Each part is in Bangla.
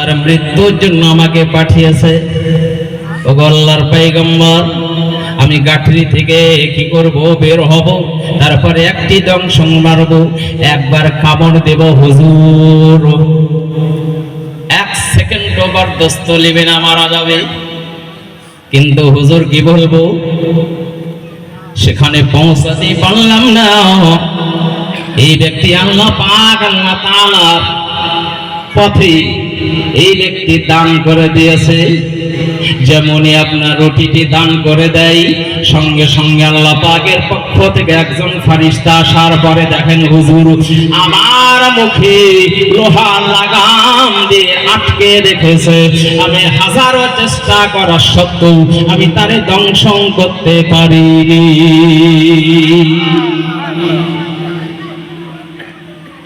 তার মৃত্যুর জন্য আমাকে পাঠিয়েছে। গল্লার পাইগম্বর আমি গাঠরি থেকে কি করব? বের হব। তারপরে একটি দংশন মারব। একবার কামড় দেব, হুজুর। এক সেকেন্ড জবরদস্ত নেবে না মারা যাবে কিন্তু হুজুর, কি বলব? সেখানে পৌঁছাতে পারলাম না। এই ব্যক্তি আল্লাহ পাক, আল্লাহ তাআলার পথে এই ব্যক্তি দান করে দিয়েছে। যেমনই আপনার রুটিটি দান করে দেয়, সঙ্গে সঙ্গে আল্লাহ পাকের পক্ষ থেকে একজন ফারিস্তা আসার পরে দেখেন, হুজুর, আমার মুখে লোহার লাগাম দিয়ে আটকে রেখেছে। আমি হাজারো চেষ্টা করার সত্ত্বেও আমি তারে দংশন করতে পারিনি।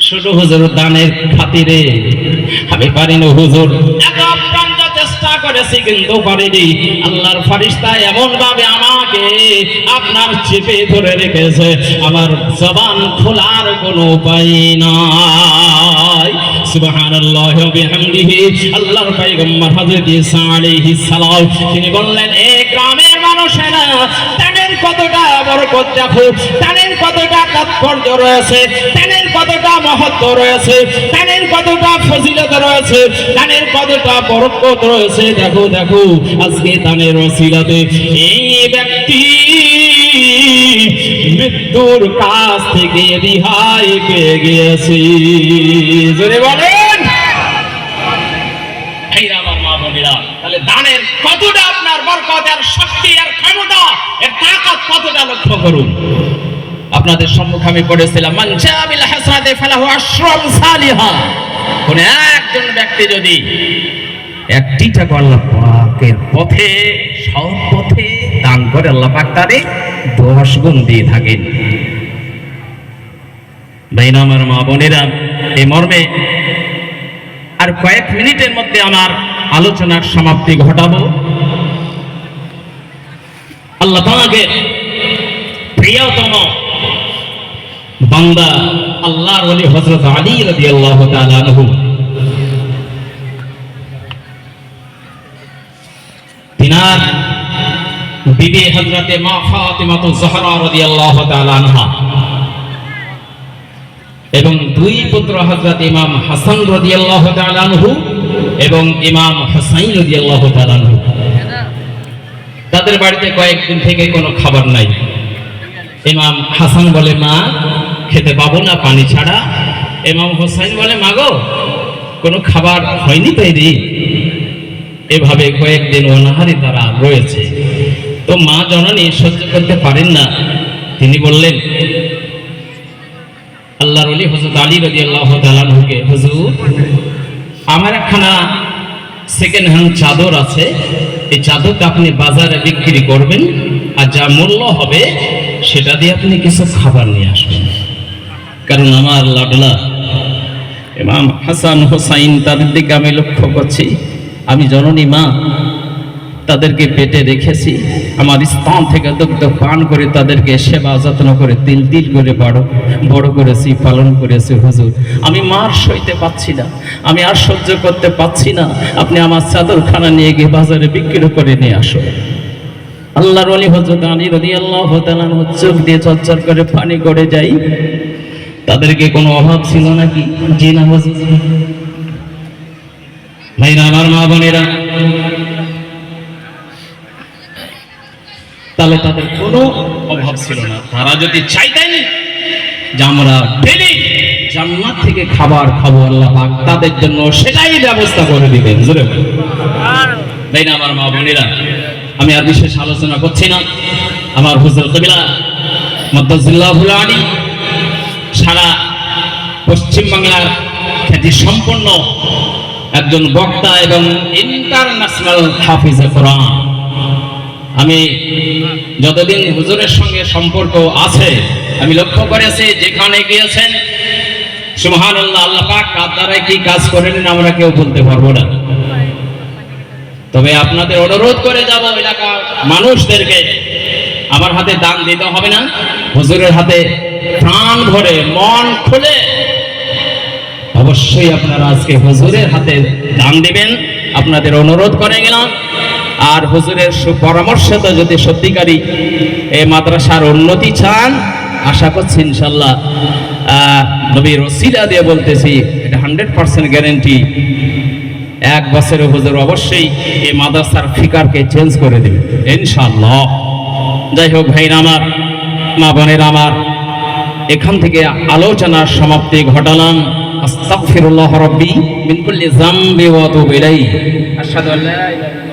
শুধু হুজুর দানের খাতিরে আমি হুজুর। করেছি, কিন্তু পারিনি। আল্লাহর তিনি বললেন গ্রামের মানুষেরা, তাদের কতটা বরকত দেখো, তাদের কতটা তাৎপর্য রয়েছে, তাদের কতটা মহত্ব রয়েছে, তাদের কতটা ফজিলত রয়েছে তাদের কতটা বরকত রয়েছে। দেখো দেখো, আজকে তানের ওসিলাতে এই ব্যক্তি মৃত্যুর কাছ থেকে রিহাই পেয়ে গিয়েছি। জোরে বলেন। তাহলে দানের কতটা আপনার বরকত শক্তি, আর ক্ষমতা, এর তাকত কতটা লক্ষ্য করুন। আপনাদের সম্মুখে আমি পড়েছিলাম কোন একজন ব্যক্তি যদি একটি টাকা পথে, সৎ পথে দান করে আল্লাহ তারে দশ গুণ দিয়ে থাকেন। ভাইনা আমার মা বোনেরা, এই মর্মে আর কয়েক মিনিটের মধ্যে আমার আলোচনার সমাপ্তি ঘটাবো। আল্লাহ তোমাকে প্রিয়তম বান্দা হযরত আলী রাদিয়াল্লাহু তাআলা আনহা এবং দুই পুত্র হযরত ইমাম হাসান রাদিয়াল্লাহু তাআলা আনহু এবং ইমাম হুসাইন রাদিয়াল্লাহু তাআলা আনহু। তাদের বাড়িতে কয়েকদিন থেকে কোনো খাবার নাই। ইমাম হাসান বলে, মা খেতে পাবো না, পানি ছাড়া। ইমাম হোসাইন বলে মা গো কোনো খাবার হয়নি তৈরি এভাবে কয়েকদিন অনাহারি তারা রয়েছে। তো মা জননী সহ্য করতে পারেন না। তিনি বললেন, আল্লাহর অলি হজরত আলী রদি আল্লাহ তালানহুকে হুজুর, আমার একখানা সেকেন্ড হ্যান্ড চাদর আছে। এই চাদরটা আপনি বাজারে বিক্রি করবেন, আর যা মূল্য হবে, সেটা দিয়ে আপনি কিছু খাবার নিয়ে আসবেন। কারণ আমার লাডলা ইমাম হাসান হোসাইন তাদের দিকে আমি লক্ষ্য করছি। আমি জননী মা, তাদেরকে পেটে রেখেছি। আমার স্থান থেকে দুগ্ধ পান করে তাদেরকে সেবা যত্ন করে তিল তিল করে বড় বড় করেছি, পালন করেছি হুজুর। আমি মার সইতে পাচ্ছি না, আমি আর সহ্য করতে পাচ্ছি না। আপনি আমার চাদরখানা নিয়ে গিয়ে বাজারে বিক্রি করে নিয়ে আসো। আল্লাহর অলি হজরত আলী রদি আল্লাহ চোখ দিয়ে চরচর করে পানি করে যাই তাদেরকে কোনো অভাব ছিল নাকি? জি না ভাইরা, আমার মা বোনেরা, তাহলে তাদের কোনো অভাব ছিল না। তারা যদি চাইতেন যে আমরা ডেলি জান্নাত থেকে খাবার খাব আল্লাহ পাক, তাদের জন্য সেটাই ব্যবস্থা করে দিবেন। জোরে বলুন। তাই না আমার মা বোনেরা, আমি আর বিশেষ আলোচনা করছি না। আমার হুজুর কবিরা মদ্দাজিল্লাহুল আলী সারা পশ্চিম বাংলার খ্যাতি সম্পন্ন একজন বক্তা এবং ইন্টারন্যাশনাল হাফিজে কোরআন। আমি যতদিন হুজুরের সঙ্গে সম্পর্ক আছে, আমি লক্ষ্য করেছি যেখানে গিয়েছেন সুমহান আল্লাহ কার দ্বারাই কি কাজ করেন আমরা কেউ বলতে পারব না। তবে আপনাদের অনুরোধ করে যাব এলাকার মানুষদেরকে, আমার হাতে দান দিতে হবে না, হুজুরের হাতে প্রাণ ভরে মন খুলে অবশ্যই আপনারা আজকে হুজুরের হাতে দান দিবেন। আপনাদের অনুরোধ করে গেলাম। আর হুজুরের সুপরামর্শ তো যদি সত্যিকারী এই মাদ্রাসার উন্নতি চান, আশা করছি ইনশাল্লাহ নবীর রসিলা দিয়ে বলতেছি, এটা হান্ড্রেড পার্সেন্ট গ্যারেন্টি এক বছরে হুজুর অবশ্যই এই মাদ্রাসার ফিকারকে চেঞ্জ করে দেবে, ইনশাল্লাহ। যাই হোক ভাইরা আমার, মা বোনের আমার এখান থেকে আলোচনার সমাপ্তি ঘটালাম। আস্তাগফিরুল্লাহ রাব্বি মিন কুল্লি যামবি ওয়া আতুবু ইলাইহি। আশহাদু আল্লা ইলাহা